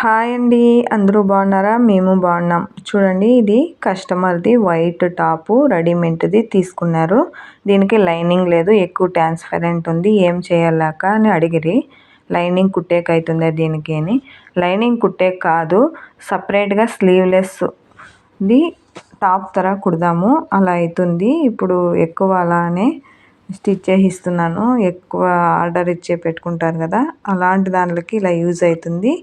Hi అండి. అందరూ బాగున్నారా? మేము బాగున్నాం. చూడండి ఇది కస్టమర్ది వైట్ టాపు రెడీమేడ్ది తీసుకున్నారు. దీనికి లైనింగ్ లేదు ఎక్కువ ట్రాన్స్పరెంట్ ఉంది. ఏం చేయాలాక అని అడిగిరి. లైనింగ్ కుట్టేకి అవుతుంది దీనికి అని. లైనింగ్ కుట్టే కాదు సపరేట్గా స్లీవ్లెస్ది టాప్ తర కుడదాము. అలా అవుతుంది ఇప్పుడు ఎక్కువ అలానే స్టిచ్ చేయిస్తున్నాను. ఎక్కువ ఆర్డర్ ఇచ్చే పెట్టుకుంటారు కదా అలాంటి దాంట్లోకి ఇలా యూజ్ అవుతుంది.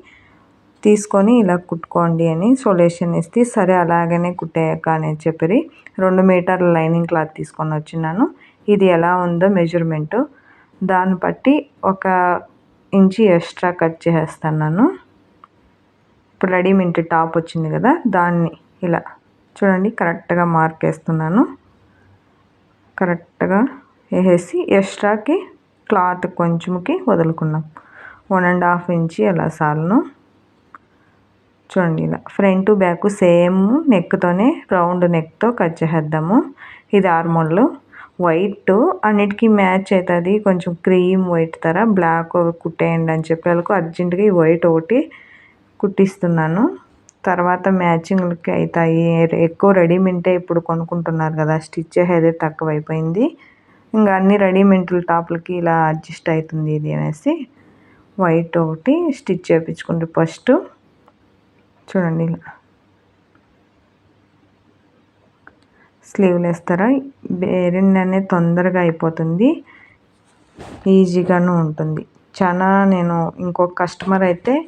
తీసుకొని ఇలా కుట్టుకోండి అని సొల్యూషన్ ఇస్తే సరే అలాగనే కుట్టేయక అని చెప్పి రెండు మీటర్ల లైనింగ్ క్లాత్ తీసుకొని వచ్చినాను. ఇది ఎలా ఉందో మెజర్మెంటు. దాన్ని బట్టి ఒక ఇంచి ఎక్స్ట్రా కట్ చేసేస్తున్నాను. ఇప్పుడు రెడీమేడ్ టాప్ వచ్చింది కదా దాన్ని ఇలా చూడండి కరెక్ట్గా మార్క్ వేస్తున్నాను. కరెక్ట్గా వేసేసి ఎక్స్ట్రాకి క్లాత్ కొంచెంకి వదులుకున్నాం. వన్ అండ్ హాఫ్ ఇంచి అలా సాల్ను. చూడండి ఇలా ఫ్రంట్ బ్యాక్ సేమ్ నెక్తోనే రౌండ్ నెక్తో కట్ చేసేద్దాము. ఇది ఆర్మోల్ వైట్ అన్నిటికీ మ్యాచ్ అవుతుంది కొంచెం క్రీమ్ వైట్ తర బ్లాక్ కుట్టేయండి అని చెప్పి వాళ్ళకు అర్జెంటుగా ఈ వైట్ ఒకటి కుట్టిస్తున్నాను. తర్వాత మ్యాచింగ్లకి అవుతాయి ఎక్కువ రెడీమేంటే ఇప్పుడు కొనుక్కుంటున్నారు కదా స్టిచ్ చేసేది తక్కువైపోయింది. ఇంకా అన్ని రెడీమేంట్ల టాప్లకి ఇలా అడ్జస్ట్ అవుతుంది ఇది అనేసి. వైట్ ఒకటి స్టిచ్ చేయించుకుంటే ఫస్ట్ చూడండి ఇలా. స్లీవ్లు వేస్తారా బేరిన్ అనేది తొందరగా అయిపోతుంది. ఈజీగాను ఉంటుంది. చాలా నేను ఇంకొక కస్టమర్ అయితే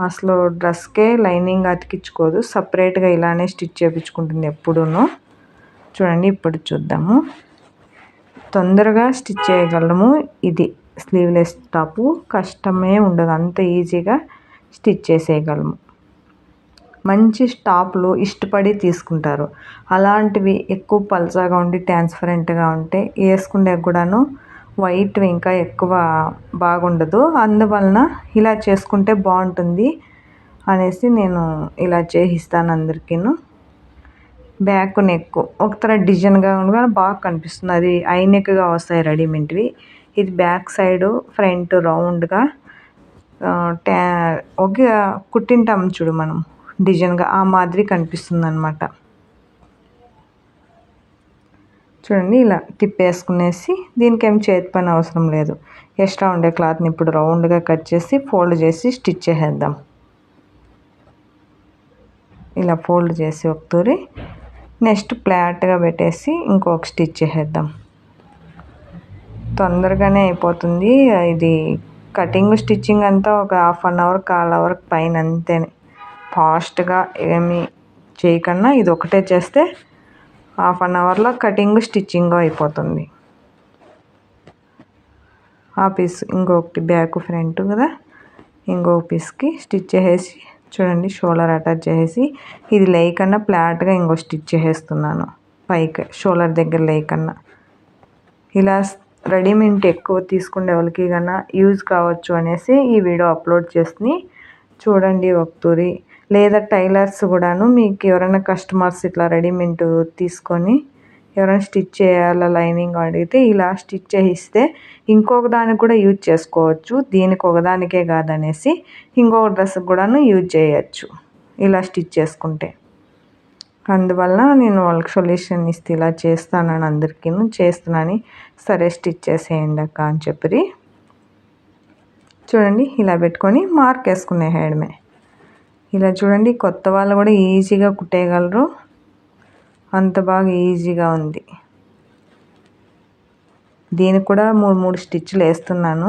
అసలు డ్రెస్కే లైనింగ్ అతికించుకోదు. సపరేట్గా ఇలానే స్టిచ్ చేయించుకుంటుంది ఎప్పుడూ చూడండి ఇప్పుడు చూద్దాము. తొందరగా స్టిచ్ చేయగలము. ఇది స్లీవ్లెస్ టాపు. కష్టమే ఉండదు. అంత ఈజీగా స్టిచ్ చేసేయగలము. మంచి స్టాప్లు ఇష్టపడి తీసుకుంటారు. అలాంటివి ఎక్కువ పల్చగా ఉండి ట్రాన్స్పరెంట్గా ఉంటే వేసుకునే కూడాను వైట్ ఇంకా ఎక్కువ బాగుండదు. అందువలన ఇలా చేసుకుంటే బాగుంటుంది అనేసి నేను ఇలా చేయిస్తాను అందరికీను. బ్యాక్ నెక్ ఒకతర డిజైన్గా ఉండగా బాగా కనిపిస్తుంది. అది ఐ నెక్గా వస్తాయి రెడీమేడ్వి. ఇది బ్యాక్ సైడ్ ఫ్రంట్ రౌండ్గా ట్యా ఒక కుట్టింటాం చూడు మనం. డిజైన్గా ఆ మాదిరి కనిపిస్తుంది అనమాట చూడండి ఇలా తిప్పేసుకునేసి దీనికి ఏం చేతి పని అవసరం లేదు. ఎక్స్ట్రా ఉండే క్లాత్ని ఇప్పుడు రౌండ్గా కట్ చేసి ఫోల్డ్ చేసి స్టిచ్ చేసేద్దాం. ఇలా ఫోల్డ్ చేసి ఒక తూరి నెక్స్ట్ ప్లాట్గా పెట్టేసి ఇంకొక స్టిచ్ చేసేద్దాం. తొందరగానే అయిపోతుంది. ఇది కటింగ్ స్టిచ్చింగ్ అంతా ఒక half an hour call hour పైన అంతేనే. ఫాస్ట్గా ఏమి చేయకన్నా ఇది ఒకటే చేస్తే హాఫ్ అన్ అవర్లో కటింగ్ స్టిచ్చింగ్ అయిపోతుంది. ఆ పీస్ ఇంకొకటి బ్యాక్ ఫ్రంట్ కదా ఇంకొక పీస్కి స్టిచ్ చేసేసి చూడండి షోల్డర్ అటాచ్ చేసేసి ఇది లేకన్నా ఫ్లాట్గా ఇంకో స్టిచ్ చేసేస్తున్నాను పైకి షోల్డర్ దగ్గర లేకన్నా. ఇలా రెడీమేడ్ ఎక్కువ తీసుకునే వాళ్ళకి కన్నా యూజ్ కావచ్చు అనేసి ఈ వీడియో అప్లోడ్ చేసి చూడండి ఒక తూరి. లేదా టైలర్స్ కూడాను మీకు ఎవరైనా కస్టమర్స్ ఇట్లా రెడీమేడ్ తీసుకొని ఎవరైనా స్టిచ్ చేయాలా లైనింగ్ అడిగితే ఇలా స్టిచ్ చేయిస్తే ఇంకొక దానికి కూడా యూజ్ చేసుకోవచ్చు. దీనికి ఒకదానికే కాదనేసి ఇంకొక డ్రెస్కి కూడాను యూజ్ చేయొచ్చు ఇలా స్టిచ్ చేసుకుంటే. అందువల్ల నేను వాళ్ళకి సొల్యూషన్ ఇస్తే ఇలా చేస్తానని అందరికీ చేస్తున్నాను సరే స్టిచ్ చేసేయండి అక్క అని చెప్పి. చూడండి ఇలా పెట్టుకొని మార్క్ వేసుకునే హెడ్మే ఇలా చూడండి కొత్త వాళ్ళు కూడా ఈజీగా కుట్టేయగలరు. అంత బాగా ఈజీగా ఉంది. దీనికి కూడా మూడు మూడు స్టిచ్లు వేస్తున్నాను.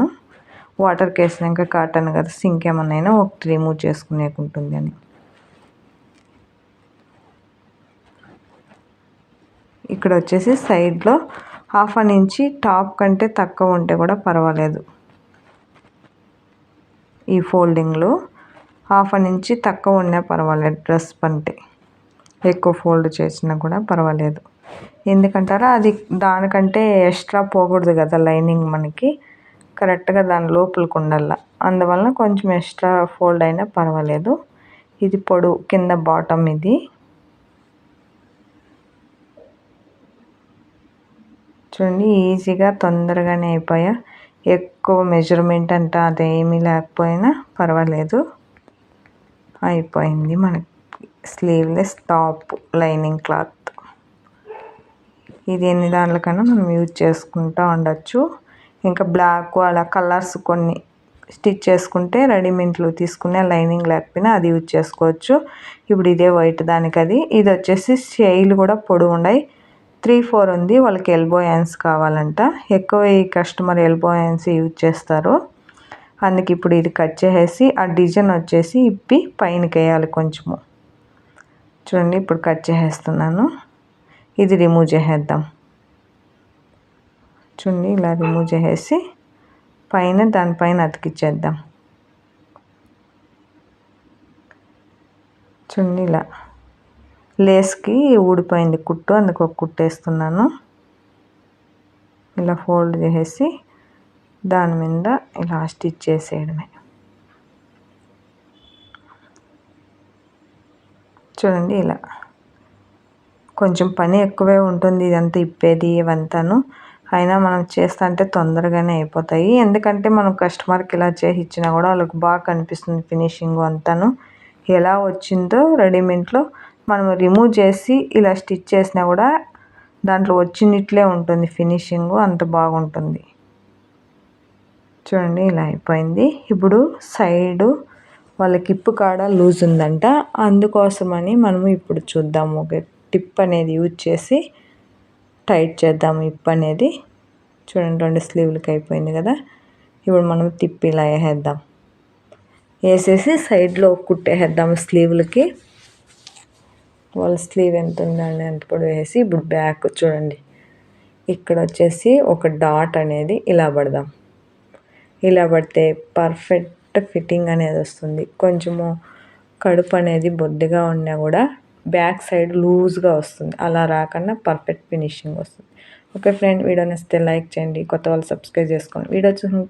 వాటర్కి వేసినాక కాటన్ కదా సింక్ ఏమన్నా ఒకటి రిమూవ్ చేసుకునేకుంటుంది అని. ఇక్కడ వచ్చేసి సైడ్లో హాఫ్ అన్ ఇంచి టాప్ కంటే తక్కువ ఉంటే కూడా పర్వాలేదు. ఈ ఫోల్డింగ్లో హాఫ్ అన్ ఇంచి తక్కువ ఉన్నా పర్వాలేదు డ్రెస్ పంటే ఎక్కువ ఫోల్డ్ చేసినా కూడా పర్వాలేదు. ఎందుకంటారా అది దానికంటే ఎక్స్ట్రా పోకూడదు కదా లైనింగ్ మనకి. కరెక్ట్గా దాని లోపలికి ఉండాల. అందువలన కొంచెం ఎక్స్ట్రా ఫోల్డ్ అయినా పర్వాలేదు. ఇది పొడు కింద బాటమ్ ఇది. చూడండి ఈజీగా తొందరగానే అయిపోయా. ఎక్కువ మెజర్మెంట్ అంట అదేమీ లేకపోయినా పర్వాలేదు. అయిపోయింది మనకి. Sleeveless top lining cloth. ఇది ఎన్ని దాంట్లకైనా మనం యూజ్ చేసుకుంటూ ఉండొచ్చు. ఇంకా బ్లాక్ అలా కలర్స్ కొన్ని స్టిచ్ చేసుకుంటే రెడీమేడ్లు తీసుకునే లైనింగ్ లేకపోయినా అది యూజ్ చేసుకోవచ్చు. ఇప్పుడు ఇదే వైట్ దానికి అది ఇది వచ్చేసి షైలు కూడా పొడవు ఉన్నాయి త్రీ ఫోర్ ఉంది. వాళ్ళకి ఎల్బో హ్యాండ్స్ కావాలంట. ఎక్కువ ఈ కస్టమర్ ఎల్బో హ్యాండ్స్ యూజ్ చేస్తారు. అందుకే ఇప్పుడు ఇది కట్ చేసేసి ఆ డిజైన్ వచ్చేసి ఇప్పి పైనకి వేయాలి కొంచెము. చూడండి ఇప్పుడు కట్ చేసేస్తున్నాను. ఇది రిమూవ్ చేసేద్దాం. చూడండి ఇలా రిమూవ్ చేసేసి పైన దానిపైన అతికిచ్చేద్దాం. చూడండి ఇలా లేస్కి ఊడిపోయింది కుట్టు అందుకు ఒక కుట్టేస్తున్నాను. ఇలా ఫోల్డ్ చేసేసి దాని మీద ఇలా స్టిచ్ చేసేయడమే చూడండి ఇలా. కొంచెం పని ఎక్కువే ఉంటుంది ఇదంతా ఇప్పేది ఇవంతాను. అయినా మనం చేస్తా అంటే తొందరగానే అయిపోతాయి. ఎందుకంటే మనం కస్టమర్కి ఇలా చేసి ఇచ్చినా కూడా వాళ్ళకి బాగా కనిపిస్తుంది ఫినిషింగ్ అంతాను. ఎలా వచ్చిందో రెడీమేడ్లో మనం రిమూవ్ చేసి ఇలా స్టిచ్ చేసినా కూడా దాంట్లో వచ్చినట్లే ఉంటుంది ఫినిషింగ్ అంత బాగుంటుంది. చూడండి ఇలా అయిపోయింది. ఇప్పుడు సైడు వాళ్ళకి ఇప్పు కాడ లూజ్ ఉందంట. అందుకోసమని మనము ఇప్పుడు చూద్దాము. ఒక టిప్ అనేది యూజ్ చేసి టైట్ చేద్దాము ఇప్ అనేది. చూడండి రెండు స్లీవ్లకి అయిపోయింది కదా. ఇప్పుడు మనం తిప్పి ఇలా వేసేద్దాం. వేసేసి సైడ్లో కుట్టేసేద్దాం స్లీవ్లకి. వాళ్ళ స్లీవ్ ఎంత ఉందండి అంత కూడా వేసి ఇప్పుడు బ్యాక్ చూడండి. ఇక్కడ వచ్చేసి ఒక డాట్ అనేది ఇలా పడదాం. ఇలా పడితే పర్ఫెక్ట్ ఫిట్టింగ్ అనేది వస్తుంది. కొంచెము కడుపు అనేది బొద్దుగా ఉన్నా కూడా బ్యాక్ సైడ్ లూజ్గా వస్తుంది. అలా రాకుండా పర్ఫెక్ట్ ఫినిషింగ్ వస్తుంది. ఓకే ఫ్రెండ్ వీడియో నచ్చితే లైక్ చేయండి. కొత్త వాళ్ళు సబ్స్క్రైబ్ చేసుకోండి. వీడియో చూసిన